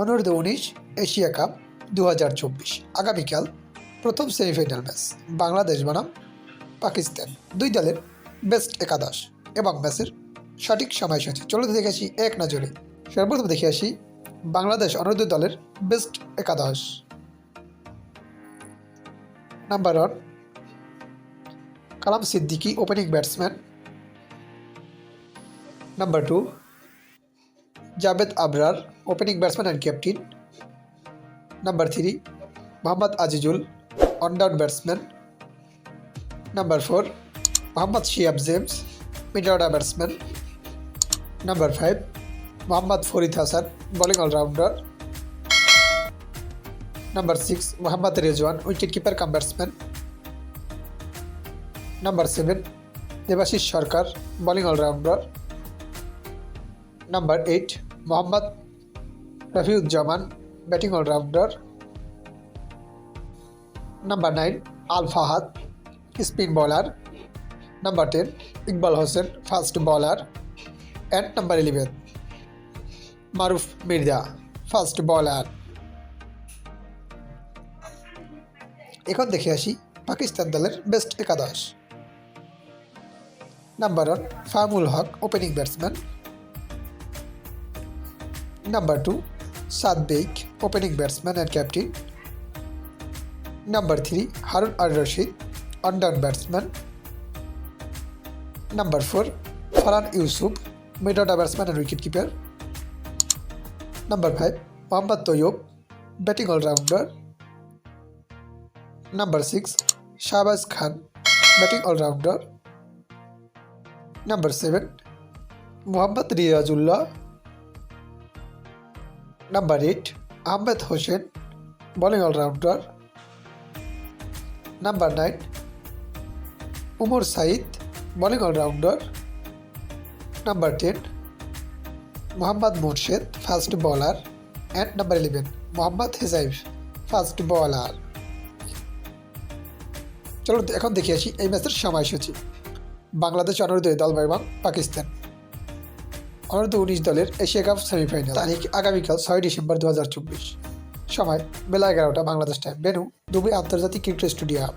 অনূর্ধ্ব উনিশ Asia cup দু হাজার চব্বিশ। আগামীকাল প্রথম সেমিফাইনাল ম্যাচ। বাংলাদেশ বনাম পাকিস্তান। দুই দলের বেস্ট একাদশ। এবং ম্যাচের সঠিক সময়সূচি। চলতে দেখে আসি এক নজরে। সর্বপ্রথম দেখে আসি বাংলাদেশ অনূর্ধ্ব দলের বেস্ট একাদশ। Number one Kalam Siddiqui opening batsman number two Javed Abrar opening batsman and captain number three Mohammad Azizul one down batsman number four Mohammad Shiab James middle order batsman number five Mohammad Farid Hasan bowling allrounder number six Mohammad Rezwan wicket keeper cum batsman number seven Debashis Sarkar bowling allrounder number eight Mohammad Rafiuzzaman batting allrounder number nine Al Fahad spin bowler number ten Iqbal Hossain fast bowler and number eleven Maruf Mirza fast bowler এখন দেখে আসি পাকিস্তান দলের best একাদশ। Number one Fahmul Haq opening batsman number two Saad Baig opening batsman and captain number three Harun ar Rashid one down batsman number four Farhan Yousuf mid order batsman and wicket keeper number five Mohammad Tayyab batting allrounder number six Shahbaz Khan batting allrounder number seven Mohammad Riazullah number eight, Ahmed Hossain, bowling allrounder. Number nine, Umar Saeed bowling allrounder. Number ten, Mohammad Morshed, fast bowler. And number eleven, Mohammad Huzaifa, fast bowler. চলো এখন দেখে আসি এই ম্যাচের সময়সূচি। বাংলাদেশ অনূর্ধ্ব দল এবং পাকিস্তান। অনূর্ধ্ব উনিশ দলের এশিয়া কাপ সেমিফাইনাল। তারিখ আগামীকাল ছয় ডিসেম্বর দু চব্বিশ। সময় বেলা এগারোটা বাংলাদেশ টাইম বেনু, দুবাই আন্তর্জাতিক ক্রিকেট স্টেডিয়াম।